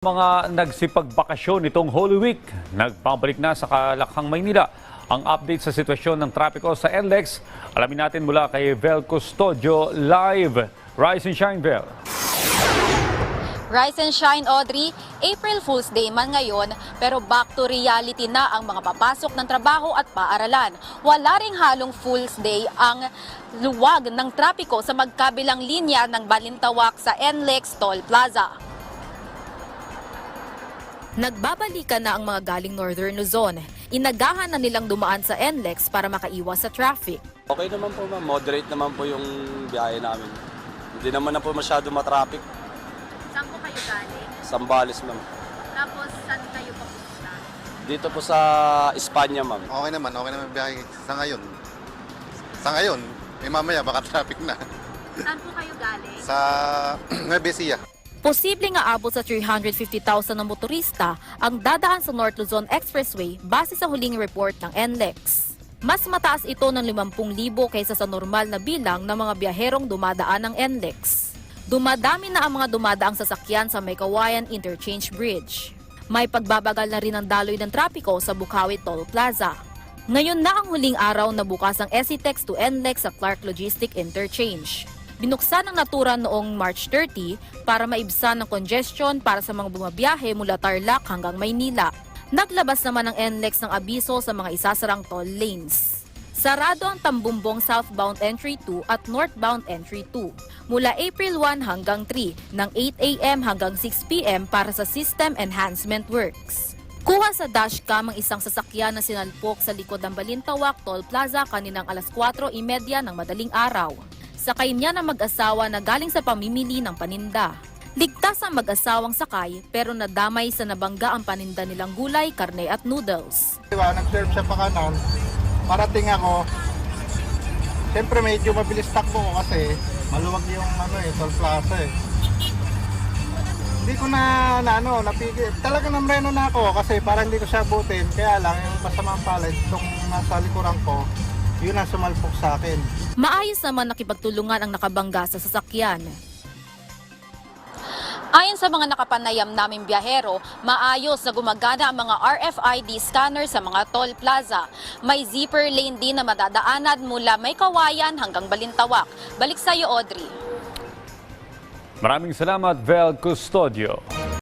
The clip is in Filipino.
Mga nagsipagbakasyon nitong Holy Week, nagpabalik na sa Kalakhang, Maynila. Ang update sa sitwasyon ng trapiko sa NLEX, alamin natin mula kay Vel Custodio live. Rise and shine, Vel. Rise and shine, Audrey. April Fool's Day man ngayon, pero back to reality na ang mga papasok ng trabaho at paaralan. Wala ring halong Fool's Day ang luwag ng trapiko sa magkabilang linya ng Balintawak sa NLEX Toll Plaza. Nagbabalikan na ang mga galing Northern Luzon. Inagahan na nilang dumaan sa NLEX para makaiwas sa traffic. Okay naman po ma'am, moderate naman po yung biyahe namin. Hindi naman na po masyado matraffic. Saan po kayo galing? Sambales ma'am. Tapos saan kayo papunta? Dito po sa Espanya ma'am. Okay naman, okay naman biyahe sa ngayon. Sa ngayon, eh mamaya baka traffic na. Saan po kayo galing? Sa Nueva Ecija. Posibleng aabot sa 350,000 na motorista ang dadaan sa North Luzon Expressway base sa huling report ng NLEX. Mas mataas ito ng 50,000 kaysa sa normal na bilang ng mga biyaherong dumadaan ng NLEX. Dumadami na ang mga dumadaang sasakyan sa Maykawayan Interchange Bridge. May pagbabagal na rin ang daloy ng trapiko sa Bukawi Toll Plaza. Ngayon na ang huling araw na bukas ang SCTEX to NLEX sa Clark Logistic Interchange. Binuksan ang natura noong March 30 para maibsan ang congestion para sa mga bumabiyahe mula Tarlac hanggang Maynila. Naglabas naman ang NLEX ng abiso sa mga isasarang toll lanes. Sarado ang Tambumbong southbound entry 2 at northbound entry 2 mula April 1 hanggang 3 ng 8 a.m. hanggang 6 p.m. para sa system enhancement works. Kuha sa dashcam ang isang sasakyan na sinalpok sa likod ng Balintawak Toll Plaza kaninang alas 4.30 ng madaling araw. Sakay niya ng mag-asawa na galing sa pamimili ng paninda. Ligtas ang mag-asawang sakay pero nadamay sa nabangga ang paninda nilang gulay, karne at noodles. Diba, nag-serve siya pa kanan. Parating ako. Siyempre medyo mabilis takbo ko kasi maluwag yung ano eh, toll plaza eh. Hindi ko na, na ano, napigil. Talaga namreno na ako kasi parang hindi ko siya abutin. Kaya lang yung masamang palad, itong nasa likuran ko, yun ang sumalpok sa akin. Maayos naman nakipagtulungan ang nakabangga sa sasakyan. Ayon sa mga nakapanayam naming biyahero, maayos na gumagana ang mga RFID scanner sa mga toll plaza. May zipper lane din na madadaanan mula may kawayan hanggang Balintawak. Balik sa iyo, Audrey. Maraming salamat, Vel Custodio.